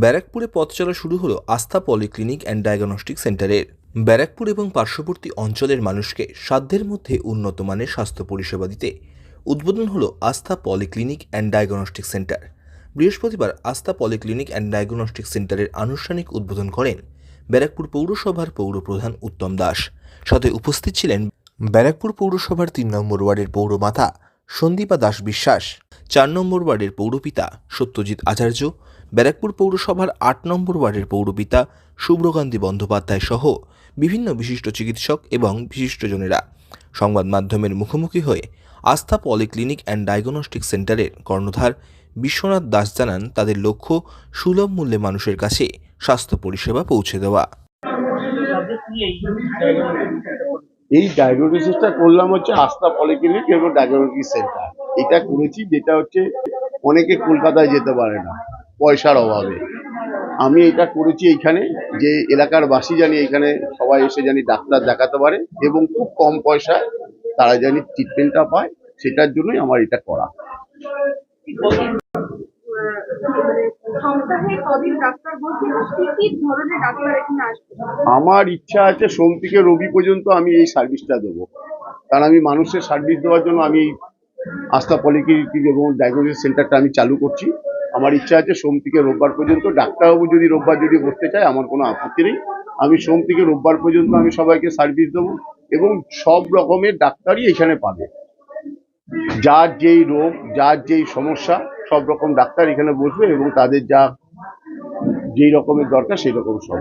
ব্যারাকপুরে পথ চলা শুরু হলো আস্থা পলিক্লিনিক অ্যান্ড ডায়াগনস্টিক সেন্টারের। ব্যারাকপুর এবং পার্শ্ববর্তী অঞ্চলের মানুষকে সাধ্যের মধ্যে উন্নত মানের স্বাস্থ্য পরিষেবা দিতে উদ্বোধন হলো আস্থা পলিক্লিনিক অ্যান্ড ডায়াগনস্টিক সেন্টার। বৃহস্পতিবার আস্থা পলিক্লিনিক অ্যান্ড ডায়াগনস্টিক সেন্টারের আনুষ্ঠানিক উদ্বোধন করেন ব্যারাকপুর পৌরসভার পৌরপ্রধান উত্তম দাস। সাথে উপস্থিত ছিলেন ব্যারাকপুর পৌরসভার তিন নম্বর ওয়ার্ডের পৌরমাতা সন্দীপা দাস বিশ্বাস, চার নম্বর ওয়ার্ডের পৌরপিতা সত্যজিৎ আচার্য, ব্যারাকপুর পৌরসভার আট নম্বর ওয়ার্ডের পৌরপিতা শুভ্রকান্তি বন্দ্যোপাধ্যায় সহ বিভিন্ন বিশিষ্ট চিকিৎসক এবং বিশিষ্টজনেরা। সংবাদ মাধ্যমের মুখোমুখি হয়ে আস্থা পলিক্লিনিক অ্যান্ড ডায়াগনস্টিক সেন্টারের কর্ণধার বিশ্বনাথ দাস জানান, তাদের লক্ষ্য সুলভ মূল্যে মানুষের কাছে স্বাস্থ্য পরিষেবা পৌঁছে দেওয়া। এই ডায়াগনোসিসটা করলাম হচ্ছে আস্থা পলিক্লিনিক এবং ডায়াগনোসিস সেন্টার এটা করেছি যেটা হচ্ছে অনেকে কলকাতায় যেতে পারে না, পয়সার অভাবে। আমি এটা করেছি এইখানে যে এলাকার বাসী জানি এখানে সবাই এসে জানি ডাক্তার দেখাতে পারে এবং খুব কম পয়সায় তারা জানি ট্রিটমেন্টটা পায়, সেটার জন্যই আমার এটা করা। আমার ইচ্ছা আছে সোম থেকে রবি পর্যন্ত আমি এই সার্ভিসটা দেবো। কারণ আমি মানুষের সার্ভিস দেওয়ার জন্য আমি আস্থা পলিক্লিনিক এবং ডায়াগনোসিস সেন্টারটা আমি চালু করছি। আমার ইচ্ছা আছে সোম থেকে রোববার পর্যন্ত, ডাক্তারবাবু যদি রোববার যদি বসতে চায়, আমার কোনো আপত্তি নেই। আমি সোম থেকে রোববার পর্যন্ত আমি সবাইকে সার্ভিস দেবো এবং সব রকমের ডাক্তারই এখানে পাবে। যার যেই রোগ, যার যেই সমস্যা, সব রকম ডাক্তার এখানে বসবে এবং তাদের যা যেই রকমের দরকার সেই রকম সব।